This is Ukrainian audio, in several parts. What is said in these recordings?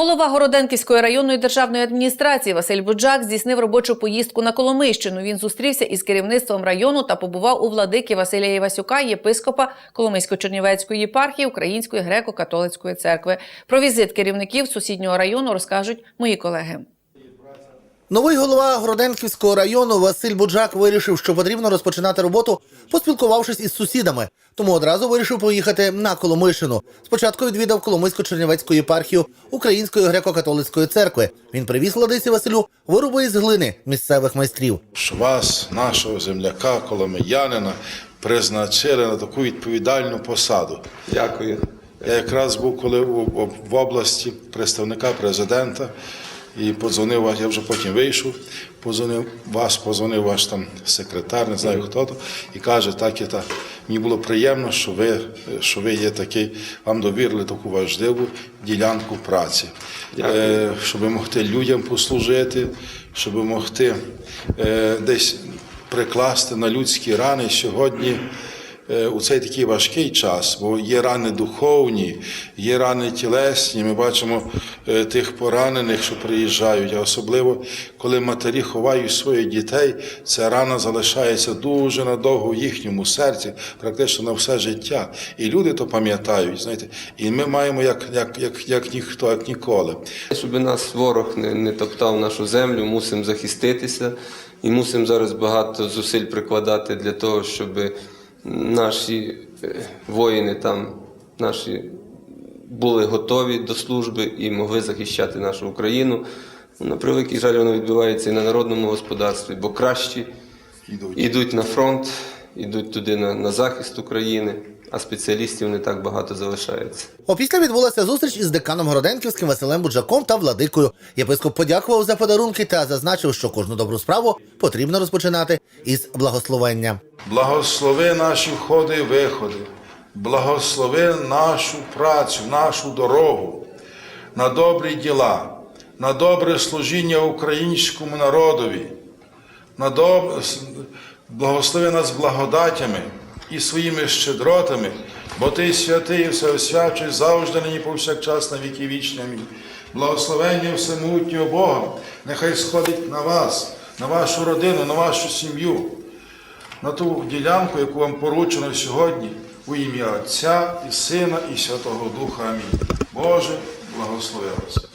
Голова Городенківської районної державної адміністрації Василь Буджак здійснив робочу поїздку на Коломийщину. Він зустрівся із керівництвом району та побував у владики Василя Івасюка, єпископа Коломийсько-Чернівецької єпархії Української греко-католицької церкви. Про візит керівників сусіднього району розкажуть мої колеги. Новий голова Гроденківського району Василь Буджак вирішив, що потрібно розпочинати роботу, поспілкувавшись із сусідами. Тому одразу вирішив поїхати на Коломийщину. Спочатку відвідав Коломийсько-Чернівецьку єпархію Української греко-католицької церкви. Він привіз владиці Василю вироби із глини місцевих майстрів. що вас, нашого земляка, коломиянина, призначили на таку відповідальну посаду. Дякую. Я якраз був коли в області представника президента і подзвонив вас, я вже потім вийшов, подзвонив вас, подзвонив ваш там секретар, не знаю хто то, і каже, так і так. Мені було приємно, що ви, що ви є такий, вам довірили таку важливу ділянку праці, Е, щоб могти людям послужити, щоб могти е, десь прикласти на людські рани сьогодні. Е, У цей такий важкий час, бо є рани духовні, є рани тілесні. Ми бачимо е, тих поранених, що приїжджають. А особливо, коли матері ховають своїх дітей, ця рана залишається дуже надовго в їхньому серці, практично на все життя. І люди то пам'ятають, знаєте, і ми маємо як, як, як, як ніхто, як ніколи. Щоб нас ворог не, не топтав нашу землю, мусимо захиститися і мусимо зараз багато зусиль прикладати для того, щоб наші е, воїни там, наші були готові до служби і могли захищати нашу Україну. На превеликий жаль, воно відбувається і на народному господарстві, бо кращі йдуть на фронт, йдуть туди на, на захист України, а спеціалістів не так багато залишається. Опісля відбулася зустріч із деканом Городенківським Василем Буджаком та владикою. Єпископ подякував за подарунки та зазначив, що кожну добру справу потрібно розпочинати із благословення. Благослови наші входи і виходи, благослови нашу працю, нашу дорогу на добрі діла, на добре служіння українському народові, на доб... благослови нас благодатями і своїми щедротами, бо ти святий і всеосвячий завжди нині повсякчас на віки вічні. Амінь. Благословення всемогутнього Бога нехай сходить на вас, на вашу родину, на вашу сім'ю на ту ділянку, яку вам поручено сьогодні, у ім'я Отця і Сина, і Святого Духа. Амінь. Боже, благослови вас.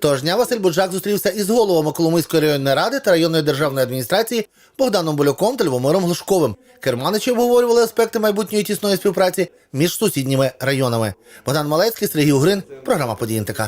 Тож дня Василь Буджак зустрівся із головами Коломийської районної ради та районної державної адміністрації Богданом Болюком та Львомиром Глушковим. Керманичі обговорювали аспекти майбутньої тісної співпраці між сусідніми районами. Богдан Малецький, Сергій Угрин, програма «Події НТК».